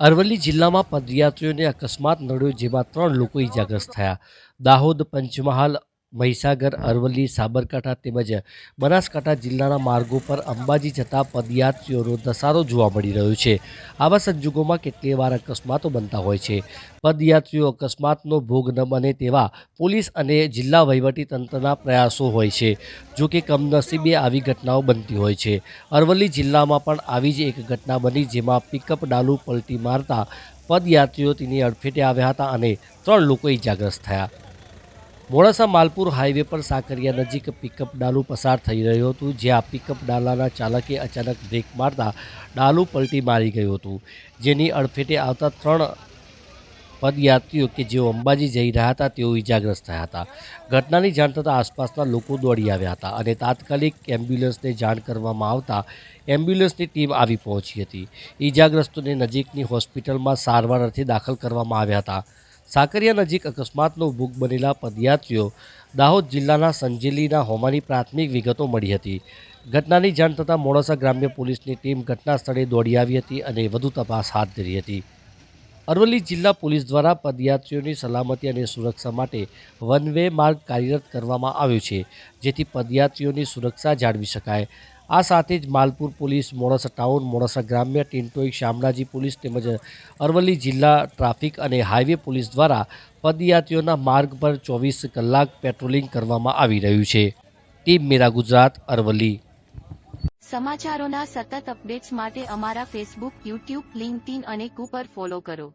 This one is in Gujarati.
અરવલ્લી જિલ્લામાં પદયાત્રીઓને અકસ્માત નડ્યો જેમાં ત્રણ લોકો ઇજાગ્રસ્ત થયા. દાહોદ પંચમહાલ મહીસાગર, અરવલ્લી, સાબરકાંઠા તેમજ બનાસકાંઠા જિલ્લાના માર્ગો પર અંબાજી જતા પદયાત્રીઓનો ધસારો જોવા મળી રહ્યો છે. આવા સંજોગોમાં કેટલીય વાર અકસ્માતો બનતા હોય છે. પદયાત્રીઓ અકસ્માતનો ભોગ ન બને તેવા પોલીસ અને જિલ્લા વહીવટી તંત્રના પ્રયાસો હોય છે, જો કે કમનસીબે આવી ઘટનાઓ બનતી હોય છે. અરવલ્લી જિલ્લામાં પણ આવી જ એક ઘટના બની જેમાં પિકઅપ ડાલુ પલટી મારતા પદયાત્રીઓ તેની અડફેટે આવ્યા હતા અને ત્રણ લોકો ઇજાગ્રસ્ત થયા. મોડાસા માલપુર હાઈવે પર સાકરિયા નજીક પિકઅપ ડાલુ પસાર થઈ રહ્યું હતું, જ્યાં પિકઅપ ડાલાના ચાલકે અચાનક બ્રેક મારતા ડાલુ પલટી મારી ગયું હતું. જેની અડફેટે આવતા ત્રણ પદયાત્રીઓ કે જેઓ અંબાજી જઈ રહ્યા હતા, તેઓ ઇજાગ્રસ્ત થયા હતા. ઘટનાની જાણ થતાં આસપાસના લોકો દોડી આવ્યા હતા અને તાત્કાલિક એમ્બ્યુલન્સને જાણ કરવામાં આવતા એમ્બ્યુલન્સની ટીમ આવી પહોંચી હતી. ઇજાગ્રસ્તોને નજીકની હોસ્પિટલમાં સારવાર અર્થે દાખલ કરવામાં આવ્યા હતા. સાકરિયા નજીક અકસ્માતનો ભોગ બનેલા પદયાત્રીઓ દાહોદ જિલ્લાના સંજેલીના હોવાની પ્રાથમિક વિગતો મળી હતી. ઘટનાની જાણ થતાં મોડાસા ગ્રામ્ય પોલીસની ટીમ ઘટના સ્થળે દોડી આવી હતી અને વધુ તપાસ હાથ ધરી હતી. અરવલ્લી જિલ્લા પોલીસ દ્વારા પદયાત્રીઓની સલામતી અને સુરક્ષા માટે વન વે માર્ગ કાર્યરત કરવામાં આવ્યો છે, જેથી પદયાત્રીઓની સુરક્ષા જાળવી શકાય. આ સાથે જ માલપુર પોલીસ મોડાસા ટાઉન મોડાસા ગ્રામ્ય ટિન્ટોઈ શામળાજી પોલીસ તેમજ અરવલ્લી જિલ્લા ટ્રાફિક અને હાઈવે પોલીસ દ્વારા પદયાત્રીઓના માર્ગ પર ચોવીસ કલાક પેટ્રોલિંગ કરવામાં આવી રહ્યું છે. ટીમ મેરા ગુજરાત, અરવલ્લી. સમાચારોના સતત અપડેટ્સ માટે અમારા ફેસબુક યુટ્યુબ લિંક્ડઇન અને કુપર ફોલો કરો.